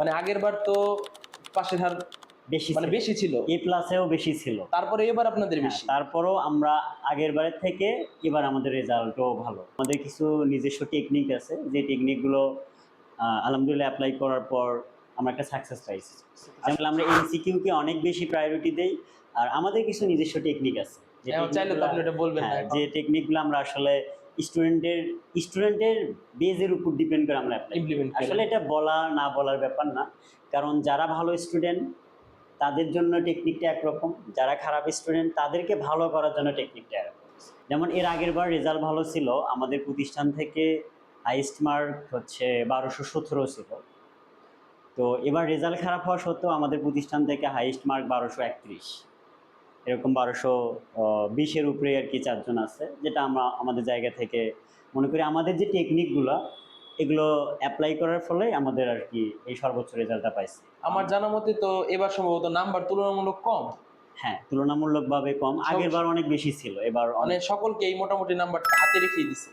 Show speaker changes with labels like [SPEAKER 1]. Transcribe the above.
[SPEAKER 1] মানে আগের বার তো পাশের হার
[SPEAKER 2] বেশি
[SPEAKER 1] মানে বেশি ছিল।
[SPEAKER 2] এ প্লাসেও বেশি ছিল।
[SPEAKER 1] তারপরে এবার আপনাদের
[SPEAKER 2] হ্যাঁ,
[SPEAKER 1] বেশি।
[SPEAKER 2] তারপরও আমরা আগের বারের থেকে এবার আমাদের রেজাল্টও ভালো। আমাদের কিছু নিজস্ব টেকনিক আছে। যে টেকনিকগুলো আলহামদুলিল্লাহ অ্যাপ্লাই করার পর আমরা একটা সাকসেস পাইছি যেমন আমরা এমসিকিউকে অনেক বেশি প্রায়োরিটি দেই। আর আমাদের কিছু নিজস্ব টেকনিক আছে। যে
[SPEAKER 1] না
[SPEAKER 2] হ্যাঁ,
[SPEAKER 1] এখন।
[SPEAKER 2] যে টেকনিকগুলো আমরা আসলে স্টুডেন্টের স্টুডেন্টের বেজের উপর ডিপেন্ড করে আমরা
[SPEAKER 1] Implement
[SPEAKER 2] আসলে এটা বলা না বলার ব্যাপার না। কারণ যারা ভালো স্টুডেন্ট তাদের জন্য টেকনিকটা একরকম। যারা খারাপ স্টুডেন্ট তাদেরকে ভালো করার জন্য টেকনিকটা একরকম। যেমন এর আগের বার রেজাল্ট ভালো ছিল। আমাদের প্রতিষ্ঠান থেকে হাইস্ট মার্ক হচ্ছে বারোশো সতেরো ছিল। তো এবার রেজাল্ট খারাপ হওয়া সত্ত্বেও আমাদের প্রতিষ্ঠান থেকে হাইস্ট মার্ক বারোশো একত্রিশ। এরকম বারোশো বিশের উপরে আর কি চারজন আছে যেটা আমরা আমাদের জায়গা থেকে মনে করি আমাদের যে টেকনিকগুলো এগুলো অ্যাপ্লাই করার ফলে আমাদের আর কি এই সর্বোচ্চ রেজাল্টটা পাইছি।
[SPEAKER 1] আমার জানা মতে তো এবার সম্ভবত নাম্বার তুলনামূলক কম।
[SPEAKER 2] হ্যাঁ তুলনামূলকভাবে কম। আগের বার অনেক বেশি ছিল এবার
[SPEAKER 1] মানে
[SPEAKER 2] অনেক
[SPEAKER 1] সকলকে এই মোটামুটি নাম্বারটা হাতে রেখেই দিছে।